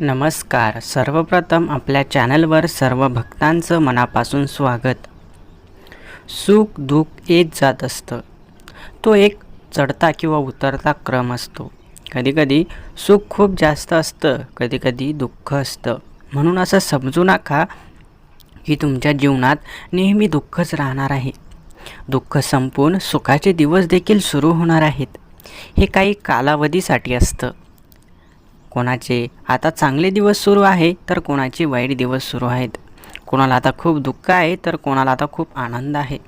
नमस्कार. सर्वप्रथम आपल्या चॅनलवर सर्व भक्तांचं मनापासून स्वागत. सुख दुःख येत जात असतं. तो एक चढता किंवा उतरता क्रम असतो. कधीकधी सुख खूप जास्त असतं कधीकधी दुःख असतं. म्हणून असं समजू नका की तुमच्या जीवनात नेहमी दुःखच राहणार आहे. दुःख संपून सुखाचे दिवस देखील सुरू होणार आहेत. हे काही कालावधीसाठी असतं. कोणाचे आता चांगले दिवस सुरू आहे तर कोणाचे वाईट दिवस सुरू आहेत. कोणाला आता खूप दुःख आहे तर कोणाला आता खूप आनंद आहे.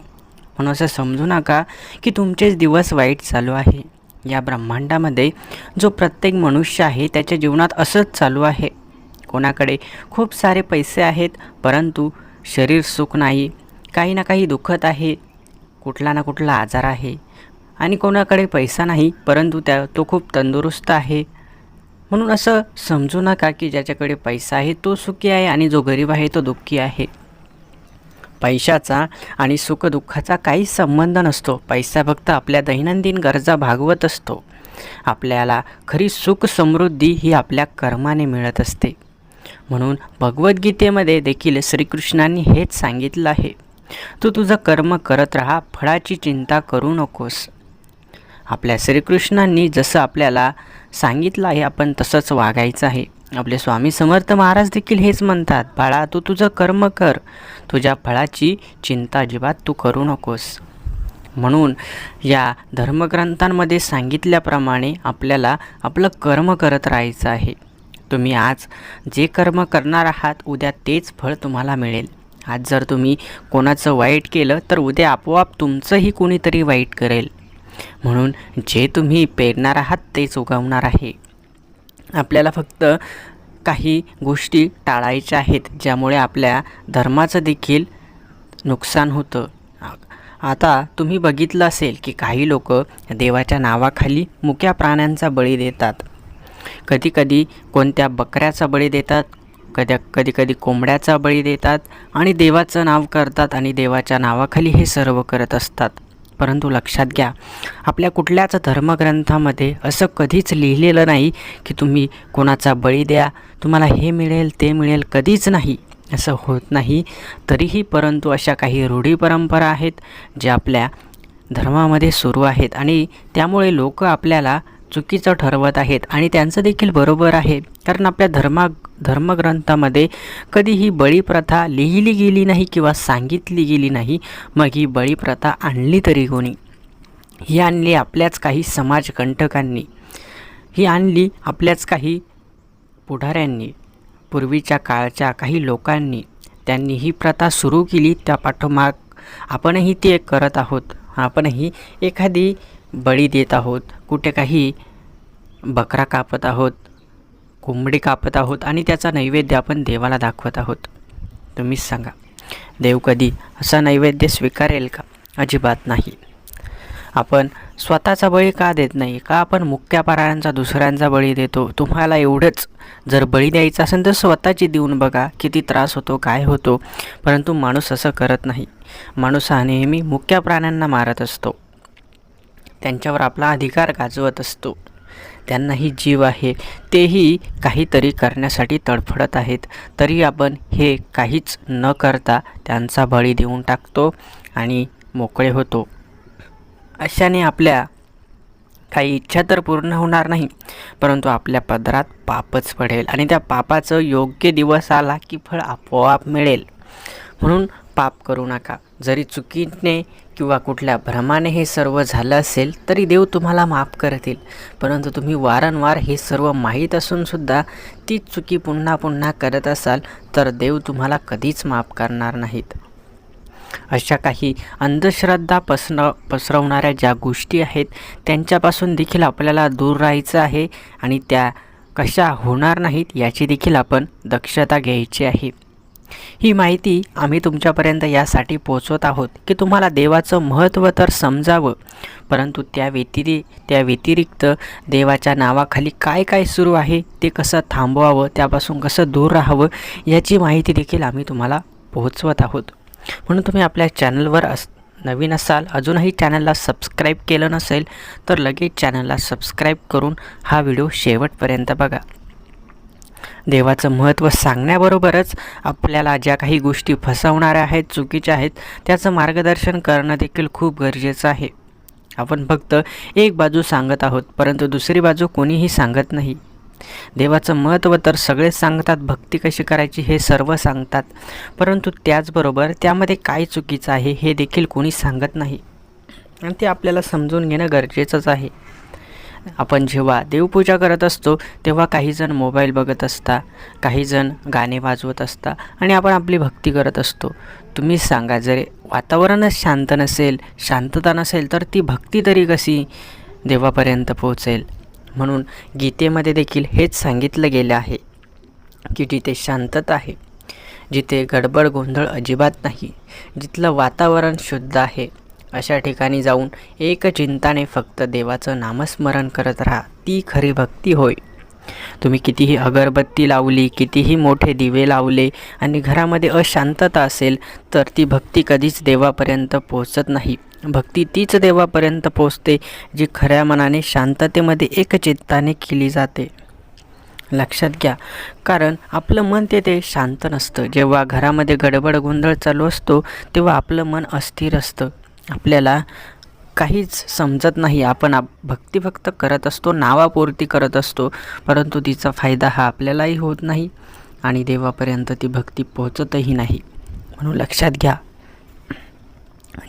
म्हणून असं समजू नका की तुमचेच दिवस वाईट चालू आहे. या ब्रह्मांडामध्ये जो प्रत्येक मनुष्य आहे त्याच्या जीवनात असंच चालू आहे. कोणाकडे खूप सारे पैसे आहेत परंतु शरीर सुख नाही काही ना काही दुखत आहे कुठला ना कुठला आजार आहे. आणि कोणाकडे पैसा नाही परंतु त्या तो खूप तंदुरुस्त आहे. म्हणून असं समजू नका की ज्याच्याकडे पैसा आहे तो सुखी आहे आणि जो गरीब आहे तो दुःखी आहे. पैशाचा आणि सुखदुःखाचा काही संबंध नसतो. पैसा फक्त आपल्या दैनंदिन गरजा भागवत असतो. आपल्याला खरी सुख समृद्धी ही आपल्या कर्माने मिळत असते. म्हणून भगवद्गीतेमध्ये देखील श्रीकृष्णांनी हेच सांगितलं आहे. तू तुझं कर्म करत राहा फळाची चिंता करू नकोस. आपल्या श्रीकृष्णांनी जसं आपल्याला सांगितलं आहे आपण तसंच वागायचं आहे. आपले स्वामी समर्थ महाराज देखील हेच म्हणतात बाळा तू तुझं कर्म कर. तुझ्या फळाची चिंता अजिबात तू करू नकोस. म्हणून या धर्मग्रंथांमध्ये सांगितल्याप्रमाणे आपल्याला आपलं कर्म करत राहायचं आहे. तुम्ही आज जे कर्म करणार आहात उद्या तेच फळ तुम्हाला मिळेल. आज जर तुम्ही कोणाचं वाईट केलं तर उद्या आपोआप तुमचंही कोणीतरी वाईट करेल. म्हणून जे तुम्ही पेरणार आहात तेच उगवणार आहे. आपल्याला फक्त काही गोष्टी टाळायच्या आहेत ज्यामुळे आपल्या धर्माचं देखील नुकसान होतं. आता तुम्ही बघितलं असेल की काही लोक देवाच्या नावाखाली मुक्या प्राण्यांचा बळी देतात. कधीकधी कोणत्या बकऱ्याचा बळी देतात कधी कधी कधी कोंबड्याचा बळी देतात आणि देवाचं नाव करतात आणि देवाच्या नावाखाली हे सर्व करत असतात. परंतु लक्षात घ्या आपल्या कुठल्याच धर्मग्रंथामध्ये असं कधीच लिहिलेलं नाही की तुम्ही कोणाचा बळी द्या तुम्हाला हे मिळेल ते मिळेल कधीच नाही असं होत नाही. तरीही परंतु अशा काही रूढी परंपरा आहेत ज्या आपल्या धर्मामध्ये सुरू आहेत आणि त्यामुळे लोक आपल्याला चुकीचं ठरवत आहेत आणि त्यांचं देखील बरोबर आहे. कारण आपल्या धर्मा धर्मग्रंथामध्ये कधीही बळीप्रथा लिहिली गेली नाही किंवा सांगितली गेली नाही मग ही बळीप्रथा आणली तरी कोणी? ही आणली आपल्याच काही समाजकंटकांनी. ही आणली आपल्याच काही पुढाऱ्यांनी पूर्वीच्या काळच्या काही लोकांनी. त्यांनी ही प्रथा सुरू केली त्या पाठोमाग आपणही ती एक करत आहोत. आपणही एखादी बळी देत आहोत. कुठे काही बकरा कापत आहोत कोंबडी कापत आहोत आणि त्याचा नैवेद्य आपण देवाला दाखवत आहोत. तुम्हीच सांगा. देव कधी असा नैवेद्य स्वीकारेल का? अजिबात नाही. आपण स्वतःचा बळी का देत नाही? का आपण मुक्यापारायांचा दुसऱ्यांचा बळी देतो? तुम्हाला एवढंच जर बळी द्यायचं असेल तर स्वतःची देऊन बघा किती त्रास होतो काय होतो. परंतु माणूस असं करत नाही. माणूस हा नेहमी मुक्या प्राण्यांना मारत असतो. त्यांच्यावर आपला अधिकार गाजवत असतो. त्यांनाही जीव आहे. तेही काहीतरी करण्यासाठी तडफडत आहेत. तरी आपण हे काहीच न करता त्यांचा बळी देऊन टाकतो आणि मोकळे होतो. अशाने आपल्या काही इच्छा तर पूर्ण होणार नाही परंतु आपल्या पदरात पापच पडेल आणि त्या पापाचं योग्य दिवस आला की फळ आपोआप मिळेल. म्हणून पाप करू नका. जरी चुकीने किंवा कुठल्या भ्रमाने हे सर्व झालं असेल तरी देव तुम्हाला माफ करतील. परंतु तुम्ही वारंवार हे सर्व माहीत असूनसुद्धा तीच चुकी पुन्हा पुन्हा करत असाल तर देव तुम्हाला कधीच माफ करणार नाहीत. अशा काही अंधश्रद्धा पसर पसरवणाऱ्या ज्या गोष्टी आहेत त्यांच्यापासून देखील आपल्याला दूर राहायचं आहे आणि त्या कशा होणार नाहीत याची देखील आपण दक्षता घ्यायची आहे. ही माहिती आम्ही तुमच्यापर्यंत यासाठी पोचवत आहोत की तुम्हाला देवाचं महत्त्व तर समजावं परंतु त्या व्यतिरि त्या व्यतिरिक्त देवाच्या नावाखाली काय काय सुरू आहे ते कसं थांबवावं त्यापासून कसं दूर राहावं याची माहिती देखील आम्ही तुम्हाला पोहोचवत आहोत. म्हणून तुम्ही आपल्या चॅनलवर अस नवीन असाल अजूनही चॅनलला सबस्क्राईब केलं नसेल तर लगेच चॅनलला सबस्क्राईब करून हा व्हिडिओ शेवटपर्यंत बघा. देवाचं महत्त्व सांगण्याबरोबरच आपल्याला ज्या काही गोष्टी फसवणाऱ्या आहेत चुकीच्या आहेत त्याचं मार्गदर्शन करणं देखील खूप गरजेचं आहे. आपण फक्त एक बाजू सांगत आहोत परंतु दुसरी बाजू कोणीही सांगत नाही. देवाचं महत्त्व तर सगळेच सांगतात भक्ती कशी करायची हे सर्व सांगतात परंतु त्याचबरोबर त्यामध्ये काय चुकीचं आहे हे देखील कोणी सांगत नाही. आणि ते आपल्याला समजून घेणं गरजेचंच आहे. आपण जेव्हा देवपूजा करत असतो तेव्हा काहीजण मोबाईल बघत असता काहीजण गाणे वाजवत असता आणि आपण आपली भक्ती करत असतो. तुम्ही सांगा जर वातावरणच शांत नसेल शांतता नसेल तर ती भक्ती तरी कशी देवापर्यंत पोहोचेल? म्हणून गीतेमध्ये देखील हेच सांगितलं गेलं आहे की जिथे शांतता आहे जिथे गडबड गोंधळ अजिबात नाही जिथलं वातावरण शुद्ध आहे अशा ठिकाणी जाऊन एक चिंताने फक्त देवाचं नामस्मरण करत राहा. ती खरी भक्ती होय. तुम्ही कितीही अगरबत्ती लावली कितीही मोठे दिवे लावले आणि घरामध्ये अशांतता असेल तर ती भक्ती कधीच देवापर्यंत पोहोचत नाही. भक्ती तीच देवापर्यंत पोचते जी खऱ्या मनाने शांततेमध्ये एकचित्ताने केली जाते. लक्षात घ्या कारण आपलं मन तेथे शांत नसतं. जेव्हा घरामध्ये गडबड गोंधळ चालू असतो तेव्हा आपलं मन अस्थिर असतं. आपल्याला काहीच समजत नाही. आपण आप भक्ती फक्त करत असतो नावापुरती करत असतो परंतु तिचा फायदा हा आपल्यालाही होत नाही आणि देवापर्यंत ती भक्ती पोहोचतही नाही. म्हणून लक्षात घ्या.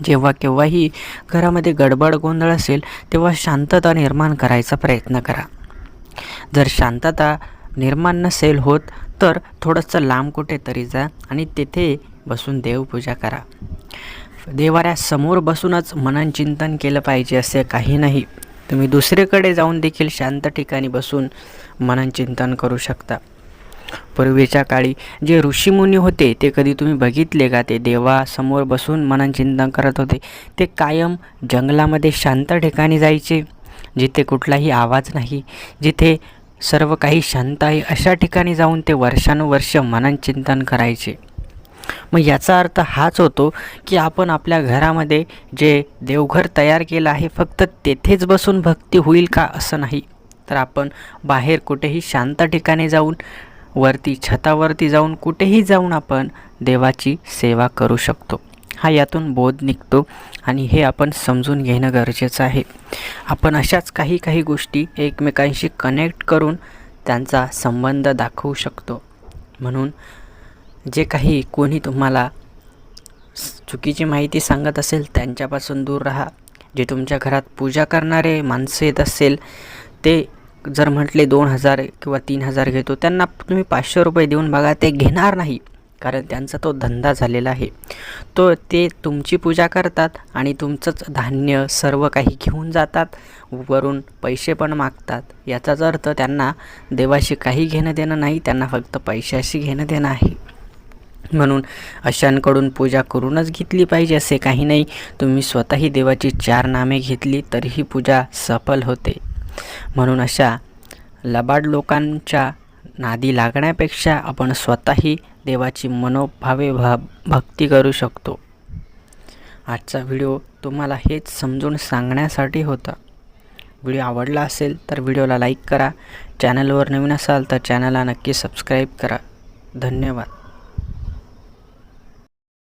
जेव्हा केव्हाही घरामध्ये गडबड गोंधळ असेल तेव्हा शांतता निर्माण करायचा प्रयत्न करा. जर शांतता निर्माण नसेल होत तर थोडंसं लांब कुठेतरी जा आणि तेथे बसून देवपूजा करा. देवाऱ्यासमोर बसूनच मनन चिंतन केलं पाहिजे असे काही नाही. तुम्ही दुसरीकडे जाऊन देखील शांत ठिकाणी बसून मनन चिंतन करू शकता. पूर्वीच्या काळी जे ऋषीमुनी होते ते कधी तुम्ही बघितले का? ते देवासमोर बसून मनन चिंतन करत होते. ते कायम जंगलामध्ये शांत ठिकाणी जायचे जिथे कुठलाही आवाज नाही जिथे सर्व काही शांत आहे अशा ठिकाणी जाऊन ते वर्षानुवर्ष मनन चिंतन करायचे. मग याचा अर्थ हाच होतो की आपण आपल्या घरामध्ये जे देवघर तयार केलं आहे फक्त तेथेच बसून भक्ती होईल का असं नाही? तर आपण बाहेर कुठेही शांत ठिकाणी जाऊन वरती छतावरती जाऊन कुठेही जाऊन आपण देवाची सेवा करू शकतो. हा यातून बोध निघतो आणि हे आपण समजून घेणं गरजेचं आहे. आपण अशाच काही काही गोष्टी एकमेकांशी कनेक्ट करून त्यांचा संबंध दाखवू शकतो. म्हणून जे काही कोणी तुम्हाला चुकीची माहिती सांगत असेल त्यांच्यापासून दूर राहा. जे तुमच्या घरात पूजा करणारे माणसं येत असेल ते जर म्हटले दोन हजार किंवा तीन हजार घेतो त्यांना तुम्ही पाचशे रुपये देऊन बघा ते घेणार नाही. कारण त्यांचा तो धंदा झालेला आहे. तो ते तुमची पूजा करतात आणि तुमचंच धान्य सर्व काही घेऊन जातात वरून पैसे पण मागतात. याचाच अर्थ त्यांना देवाशी काही घेणं देणं नाही त्यांना फक्त पैशाशी घेणं देणं आहे. म्हणून अशांकडून पूजा करूनच घेतली पाहिजे असे काही नाही. तुम्ही स्वतःही देवाची चार नामे घेतली तरीही पूजा सफल होते. म्हणून अशा लबाड लोकांच्या नादी लागण्यापेक्षा आपण स्वतःही देवाची मनोभावे भा भक्ती करू शकतो. आजचा व्हिडिओ तुम्हाला हेच समजून सांगण्यासाठी होता. व्हिडिओ आवडला असेल तर व्हिडिओला लाईक करा. चॅनलवर नवीन असाल तर चॅनलला नक्की सबस्क्राईब करा. धन्यवाद.